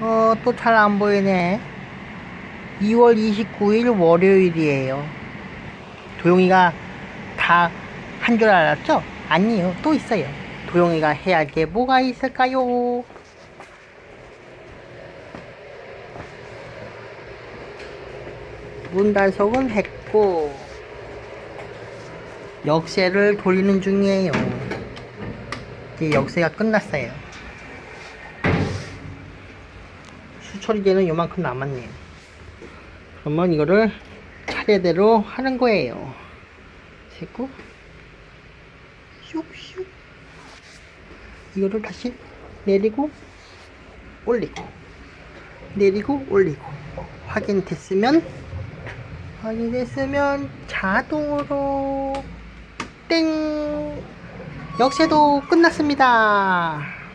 어, 또 잘 안 보이네. 2월 29일 월요일이에요. 도영이가 다 한 줄 알았죠? 아니에요. 또 있어요. 도영이가 해야 할 게 뭐가 있을까요? 문 단속은 했고, 역세를 돌리는 중이에요. 이제 역세가 끝났어요. 수처리제는 요만큼 남았네요. 그러면 이거를 차례대로 하는 거예요. 세고 슉슉 이거를 다시 내리고 올리고 내리고 올리고 확인됐으면 확인됐으면 자동으로 땡 역세도 끝났습니다.